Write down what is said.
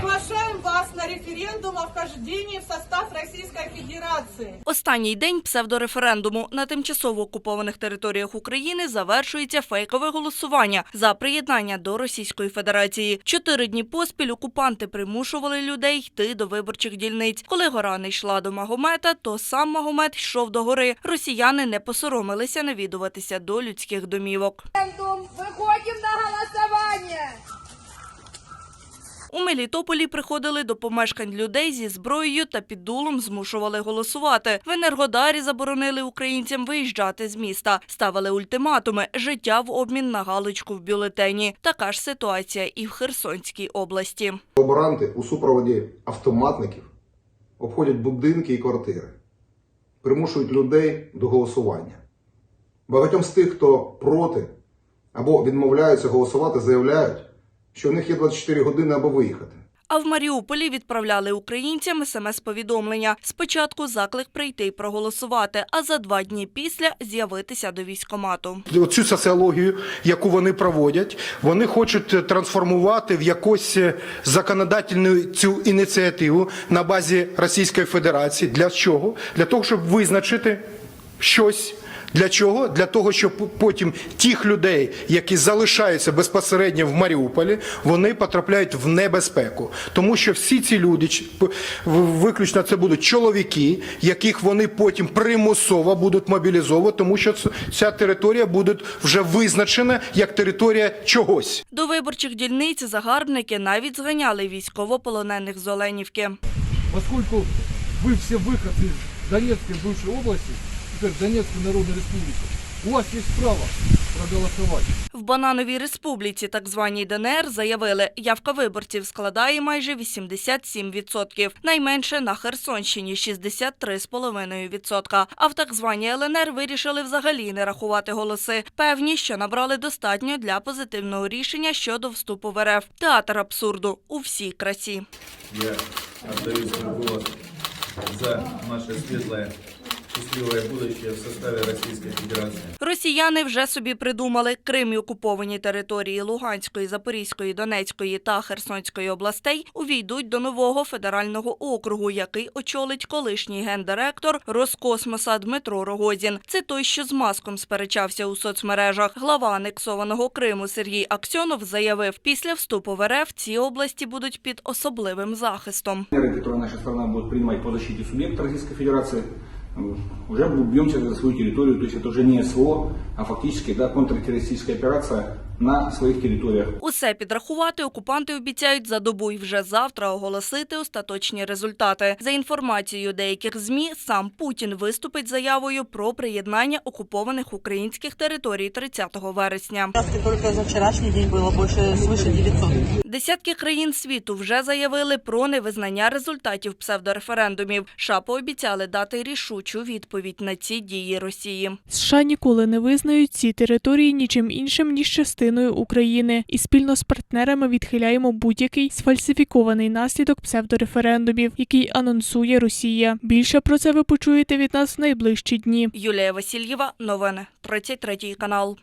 приглашаем вас на референдум о вхождении в состав Российской Федерации. Останній день псевдореферендуму на тимчасово окупованих територіях України завершується фейкове голосування за приєднання до Російської Федерації. Чотири дні поспіль окупанти примушували людей йти до виборчих дільниць. Коли гора не йшла до Магомета, то сам Магомет йшов до гори. Росіяни не посоромилися навідуватися до людських домівок. референдум. Выходим на голосование. У Мелітополі приходили до помешкань людей зі зброєю та під дулом змушували голосувати. В Енергодарі заборонили українцям виїжджати з міста, ставили ультиматуми життя в обмін на галочку в бюлетені. Така ж ситуація і в Херсонській області. Колаборанти у супроводі автоматників обходять будинки і квартири, примушують людей до голосування. Багатьом з тих, хто проти або відмовляються голосувати, заявляють, що у них є 24 години або виїхати. А в Маріуполі відправляли українцям смс-повідомлення. Спочатку заклик прийти й проголосувати, а за два дні після з'явитися до військомату. Оцю соціологію, яку вони проводять, вони хочуть трансформувати в якусь е, законодательну цю ініціативу на базі Російської Федерації. Для чого? Для того, щоб визначити щось. Для чого? Для того, щоб потім тих людей, які залишаються безпосередньо в Маріуполі, вони потрапляють в небезпеку. Тому що всі ці люди, ч- п- в- виключно це будуть чоловіки, яких вони потім примусово будуть мобілізовувати, тому що ц- ця територія буде вже визначена як територія чогось. До виборчих дільниць загарбники навіть зганяли військовополонених з Оленівки. поскольку вы все выходцы из Донецкой бывшей области, теперь Донецкой Народной Республики, у вас есть право проголосовать. В Банановій республіці, так званій ДНР, заявили, явка виборців складає майже 87%. Найменше на Херсонщині 63,5%. А в так званій ЛНР вирішили взагалі не рахувати голоси. Певні, що набрали достатньо для позитивного рішення щодо вступу в РФ. Театр абсурду у всій красі. Я отдаю свой голос за наше светлое, счастливое будущее в составе Российской Федерации. Росіяни вже собі придумали Крим і окуповані території Луганської, Запорізької, Донецької та Херсонської областей увійдуть до нового федерального округу, який очолить колишній гендиректор Роскосмоса Дмитро Рогозін. Це той, що з маском сперечався у соцмережах. Глава анексованого Криму Сергій Аксьонов заявив, після вступу в РФ ці області будуть під особливим захистом. меры, которые наша страна будет принимать по защите субъекта Российской Федерации, э, уже бьемся за свою территорию, то есть это уже не СВО, а фактически да, контртеррористическая операция на своих территориях. Усе підрахувати окупанти обіцяють за добу і вже завтра оголосити остаточні результати. За інформацією деяких змі, сам Путін виступить з заявою про приєднання окупованих українських територій 30 вересня. Только за вчерашний день было больше свыше 900. Десятки країн світу вже заявили про невизнання результатів псевдореферендумів. США пообіцяли дати рішучу відповідь на ці дії Росії. США ніколи не визнають ці території нічим іншим ніж частиною України, і спільно з партнерами відхиляємо будь-який сфальсифікований наслідок псевдореферендумів, який анонсує Росія. Більше про це ви почуєте від нас в найближчі дні. Юлія Васильєва, новини 33 канал.